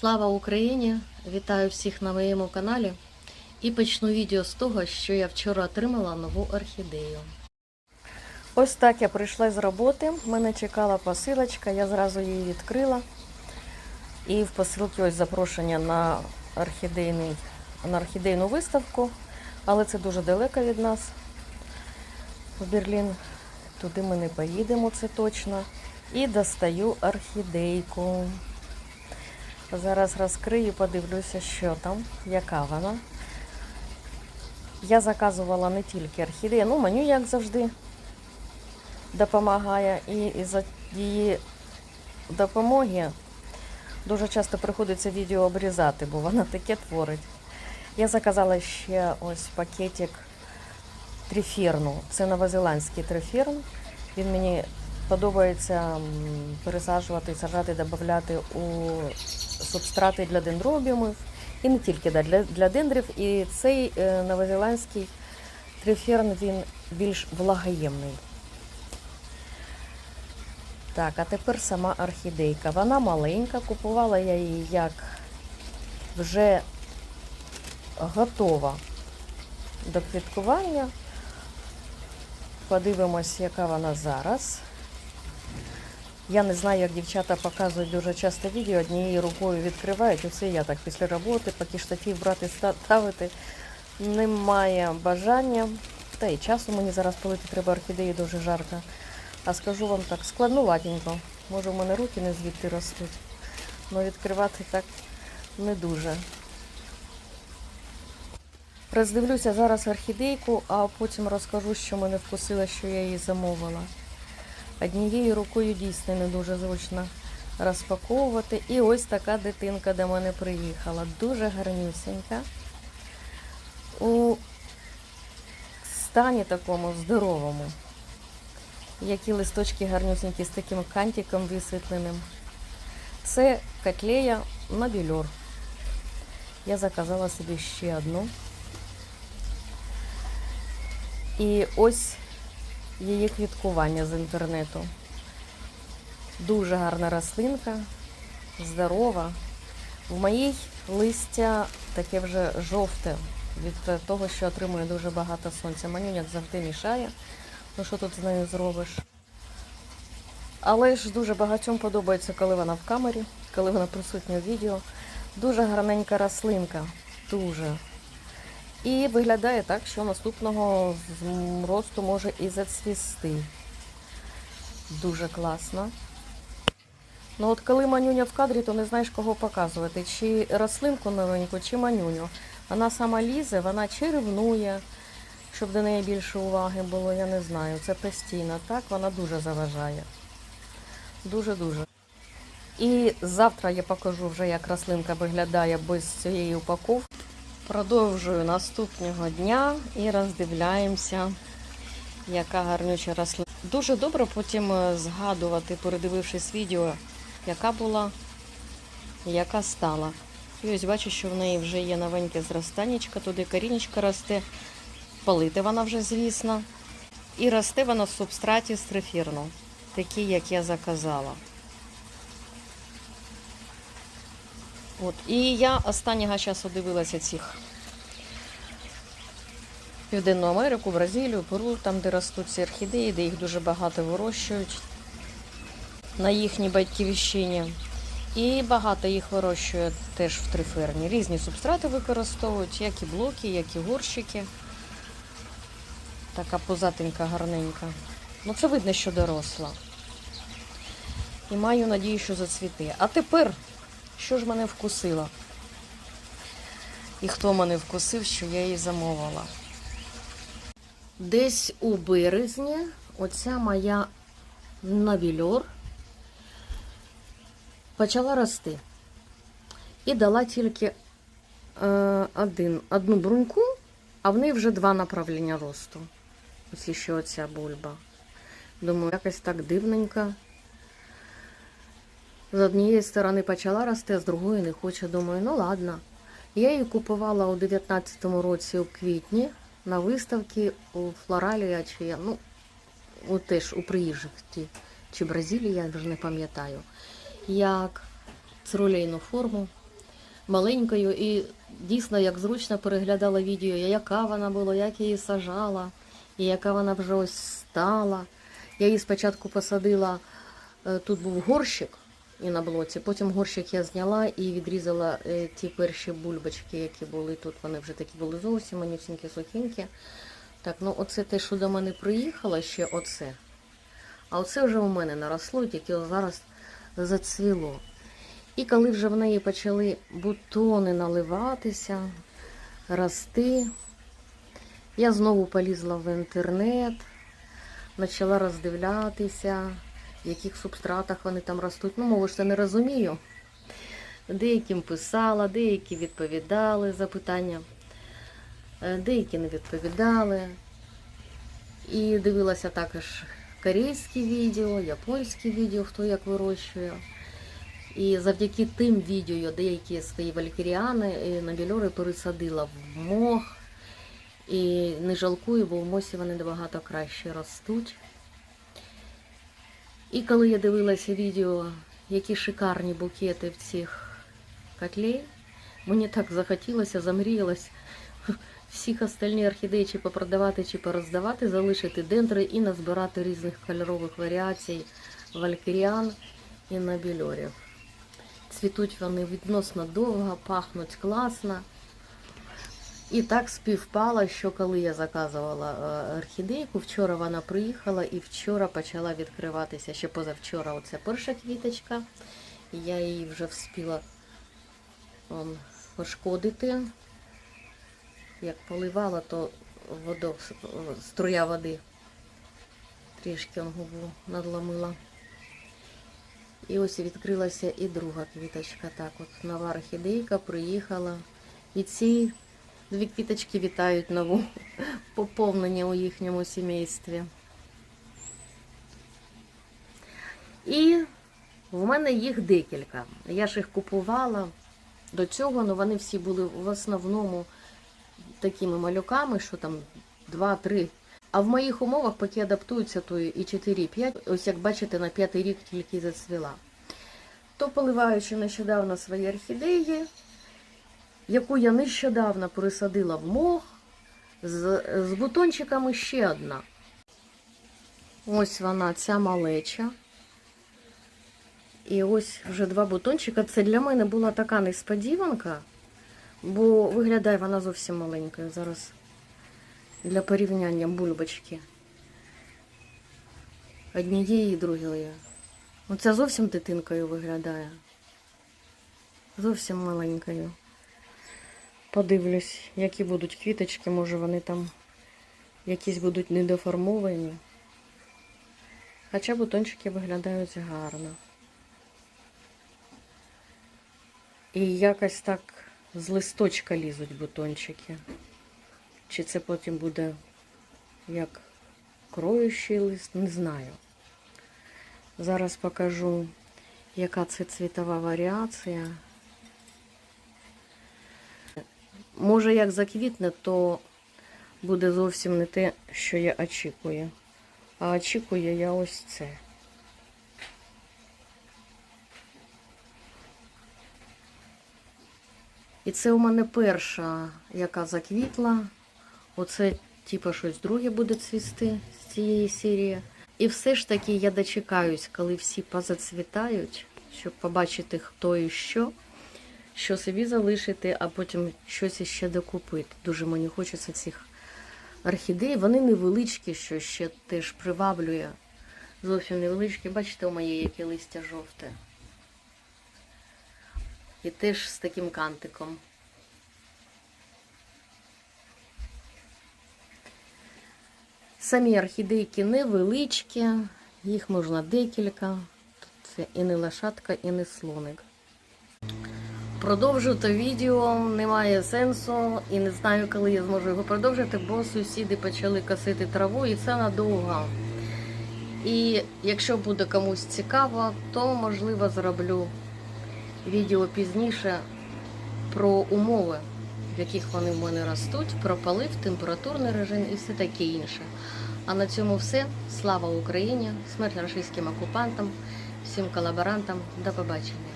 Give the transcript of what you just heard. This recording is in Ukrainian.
Слава Україні! Вітаю всіх на моєму каналі. І почну відео з того, що я вчора отримала нову орхідею. Ось так я прийшла з роботи. Мене чекала посилочка, я зразу її відкрила. І в посилці ось запрошення на, орхідейний, на орхідейну виставку, але це дуже далеко від нас. В Берлін. Туди ми не поїдемо, це точно. І достаю орхідейку. Зараз розкрию, подивлюся, що там, яка вона. Я заказувала не тільки орхідею, ну меню, як завжди, допомагає. І із-за її допомоги дуже часто приходиться відео обрізати, бо вона таке творить. Я заказала ще ось пакетик трифірну. Це новозеландський трифірн. Він мені подобається пересаджувати, сажати, додати у субстрати для дендробіумів. І не тільки для, для дендрів. І цей е, новозеландський триферн він більш влагоємний. Так, а тепер сама орхідейка. Вона маленька, купувала я її як вже готова до квіткування. Подивимось, яка вона зараз. Я не знаю, як дівчата показують дуже часто відео, однією рукою відкривають, все я так після роботи, поки штатів брати ставити. Немає бажання. Та і часу мені зараз полити треба орхідеї дуже жарко. А скажу вам так, складнуватенько. Може, в мене руки не звідти ростуть. але відкривати так не дуже. Роздивлюся зараз орхідейку, а потім розкажу, що мене вкусило, що я її замовила. Однією рукою дійсно не дуже зручно розпаковувати. І ось така дитинка до мене приїхала. Дуже гарнюсенька. У стані такому здоровому. Які листочки гарнюсенькі з таким кантиком висвітленим. Це котлея Набільор. Я заказала собі ще одну. І ось її квіткування з інтернету. Дуже гарна рослинка, здорова. В моїй листя таке вже жовте від того, що отримує дуже багато сонця. Манюняк завжди мішає. Ну що тут з нею зробиш? Але ж дуже багатьом подобається, коли вона в камері, коли вона присутня в відео. Дуже гарненька рослинка. Дуже. І виглядає так, що наступного росту може і зацвісти. Дуже класно. Ну от коли манюня в кадрі, то не знаєш, кого показувати. Чи рослинку новеньку, чи манюню. Вона сама лізе, вона чи ревнує, щоб до неї більше уваги було, я не знаю. Це постійно так, вона дуже заважає. Дуже-дуже. І завтра я покажу вже, як рослинка виглядає без цієї упаковки. Продовжую наступного дня і роздивляємося, яка гарнюча рослина. Дуже добре потім е, згадувати, передивившись відео, яка була, яка стала. І ось бачу, що в неї вже є новеньке зростаннячко, туди корінечко росте. Полити вона вже, звісно. І росте вона в субстраті з трифірну, такий, як я заказала. От. І я останнього часу дивилася цих Південну Америку, Бразилію, Перу, там, де ростуть ці орхідеї, де їх дуже багато вирощують на їхній батьківщині. І багато їх вирощує теж в триферні. Різні субстрати використовують, як і блоки, як і горщики. Така позатенька, гарненька. Ну це видно, що доросла. І маю надію, що зацвіте. А тепер що ж мене вкусило? І хто мене вкусив, що я її замовила? Десь у березні оця моя навільор почала рости. І дала тільки е, один, одну бруньку, а в неї вже два направлення росту. Ось ще оця бульба. Думаю, якось так дивненько. З однієї сторони почала рости, а з другої не хоче. Думаю, ну ладно. Я її купувала у 19-му році у квітні на виставці у Флоралія, чи я, ну, у теж у приїжджих чи Бразилії, я вже не пам'ятаю. Як цирулейну форму маленькою і дійсно як зручно переглядала відео, яка вона була, як її сажала, і яка вона вже ось стала. Я її спочатку посадила, е, тут був горщик і на блоці, потім горщик я зняла і відрізала е, ті перші бульбочки, які були тут. Вони вже такі були зовсім манюсінькі, сухенькі. Так, ну оце те, що до мене приїхало, ще оце. А оце вже у мене наросло, тільки зараз зацвіло. І коли вже в неї почали бутони наливатися, рости, я знову полізла в інтернет, почала роздивлятися, в яких субстратах вони там ростуть. Ну, мову ж це не розумію. Деяким писала, деякі відповідали запитання, е, деякі не відповідали. І дивилася також корейські відео, японські відео, хто як вирощує. І завдяки тим відео деякі свої валькіріани і набільори пересадила в мох. І не жалкую, бо в мосі вони набагато краще ростуть. І коли я дивилася відео, які шикарні букети в цих котлей, мені так захотілося, замріялось всіх остальні орхідеї чи попродавати, чи пороздавати, залишити дендри і назбирати різних кольорових варіацій валькіріан і набільорів. Цвітуть вони відносно довго, пахнуть класно. І так співпало, що коли я заказувала е, орхідейку, вчора вона приїхала і вчора почала відкриватися. Ще позавчора оце перша квіточка. Я її вже вспіла он, пошкодити. Як поливала, то водо, струя води трішки он губу надломила. І ось відкрилася і друга квіточка. Так от нова орхідейка приїхала. І ці дві квіточки вітають нову поповнення у їхньому сімействі. І в мене їх декілька. Я ж їх купувала до цього, але вони всі були в основному такими малюками, що там 2-3. А в моїх умовах, поки адаптуються, то і 4-5, ось як бачите, на п'ятий рік тільки зацвіла. То поливаючи нещодавно свої орхідеї, яку я нещодавно пересадила в мох, з, з бутончиками ще одна. Ось вона, ця малеча. І ось вже два бутончика. Це для мене була така несподіванка, бо виглядає вона зовсім маленькою зараз для порівняння бульбочки. Однієї і другої. Оця зовсім дитинкою виглядає. Зовсім маленькою. Подивлюсь, які будуть квіточки, може вони там якісь будуть недоформовані. Хоча бутончики виглядають гарно. І якось так з листочка лізуть бутончики. Чи це потім буде як кроючий лист, не знаю. Зараз покажу, яка це цвітова варіація. Може, як заквітне, то буде зовсім не те, що я очікую. А очікую я ось це. І це у мене перша, яка заквітла. Оце, типу, щось друге буде цвісти з цієї серії. І все ж таки я дочекаюсь, коли всі позацвітають, щоб побачити, хто і що, що собі залишити, а потім щось іще докупити. Дуже мені хочеться цих орхідей. Вони невеличкі, що ще теж приваблює. Зовсім невеличкі. Бачите, у моєї яке листя жовте. І теж з таким кантиком. Самі орхідейки невеличкі, їх можна декілька. Тут це і не лошадка, і не слоник. Продовжу то відео, немає сенсу і не знаю, коли я зможу його продовжити, бо сусіди почали косити траву і це надовго. І якщо буде комусь цікаво, то можливо зроблю відео пізніше про умови, в яких вони в мене ростуть, про полив, температурний режим і все таке інше. А на цьому все. Слава Україні! Смерть російським окупантам, всім колаборантам. До побачення!